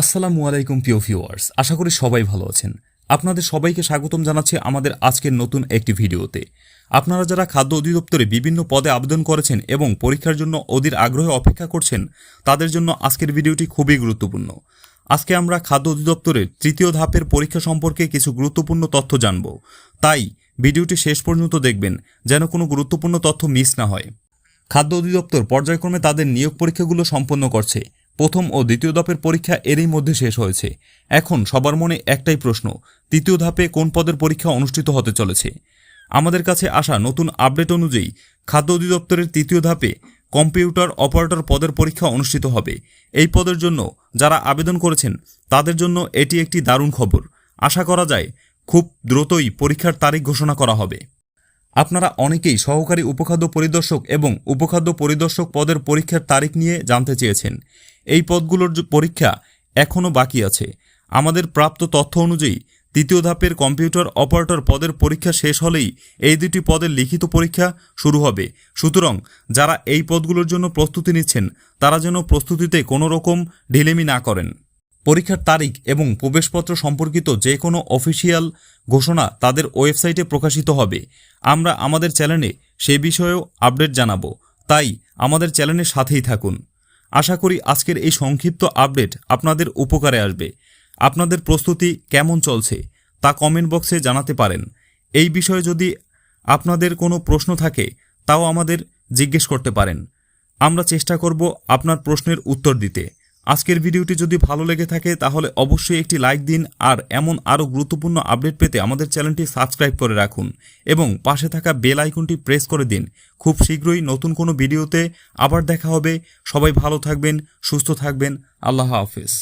আসসালামু আলাইকুম, প্রিয় ভিউয়ার্স। আশা করি সবাই ভালো আছেন। আপনাদের সবাইকে স্বাগতম জানাচ্ছি আমাদের আজকের নতুন একটি ভিডিওতে। আপনারা যারা খাদ্য অধিদপ্তরে বিভিন্ন পদে আবেদন করেছেন এবং পরীক্ষার জন্য অধীর আগ্রহে অপেক্ষা করছেন, তাদের জন্য আজকের ভিডিওটি খুবই গুরুত্বপূর্ণ। আজকে আমরা খাদ্য অধিদপ্তরের তৃতীয় ধাপের পরীক্ষা সম্পর্কে কিছু গুরুত্বপূর্ণ তথ্য জানব। তাই ভিডিওটি শেষ পর্যন্ত দেখবেন, যেন কোনো গুরুত্বপূর্ণ তথ্য মিস না হয়। খাদ্য অধিদপ্তর পর্যায়ক্রমে তাদের নিয়োগ পরীক্ষাগুলো সম্পন্ন করছে। প্রথম ও দ্বিতীয় ধাপের পরীক্ষা এরই মধ্যে শেষ হয়েছে। এখন সবার মনে একটাই প্রশ্ন, তৃতীয় ধাপে কোন পদের পরীক্ষা অনুষ্ঠিত হতে চলেছে? আমাদের কাছে আসা নতুন আপডেট অনুযায়ী খাদ্য অধিদপ্তরের তৃতীয় ধাপে কম্পিউটার অপারেটর পদের পরীক্ষা অনুষ্ঠিত হবে। এই পদের জন্য যারা আবেদন করেছেন, তাদের জন্য এটি একটি দারুণ খবর। আশা করা যায়, খুব দ্রুতই পরীক্ষার তারিখ ঘোষণা করা হবে। আপনারা অনেকেই সহকারী উপখাদ্য পরিদর্শক এবং উপখাদ্য পরিদর্শক পদের পরীক্ষার তারিখ নিয়ে জানতে চেয়েছেন। এই পদগুলোর পরীক্ষা এখনও বাকি আছে। আমাদের প্রাপ্ত তথ্য অনুযায়ী, তৃতীয় ধাপের কম্পিউটার অপারেটর পদের পরীক্ষা শেষ হলেই এই দুটি পদের লিখিত পরীক্ষা শুরু হবে। সুতরাং যারা এই পদগুলোর জন্য প্রস্তুতি নিচ্ছেন, তারা যেন প্রস্তুতিতে কোনো রকম ঢিলেমি না করেন। পরীক্ষার তারিখ এবং প্রবেশপত্র সম্পর্কিত যে কোনো অফিসিয়াল ঘোষণা তাদের ওয়েবসাইটে প্রকাশিত হবে। আমরা আমাদের চ্যানেলে সে বিষয়েও আপডেট জানাব। তাই আমাদের চ্যানেলের সাথেই থাকুন। আশা করি আজকের এই সংক্ষিপ্ত আপডেট আপনাদের উপকারে আসবে। আপনাদের প্রস্তুতি কেমন চলছে তা কমেন্ট বক্সে জানাতে পারেন। এই বিষয়ে যদি আপনাদের কোনো প্রশ্ন থাকে, তাও আমাদের জিজ্ঞেস করতে পারেন। আমরা চেষ্টা করব আপনার প্রশ্নের উত্তর দিতে। আজকের ভিডিওটি যদি ভালো লেগে থাকে, তাহলে অবশ্যই একটি লাইক দিন আর এমন আরও গুরুত্বপূর্ণ আপডেট পেতে আমাদের চ্যানেলটি সাবস্ক্রাইব করে রাখুন এবং পাশে থাকা বেল আইকনটি প্রেস করে দিন। খুব শীঘ্রই নতুন কোনো ভিডিওতে আবার দেখা হবে। সবাই ভালো থাকবেন, সুস্থ থাকবেন। আল্লাহ হাফেজ।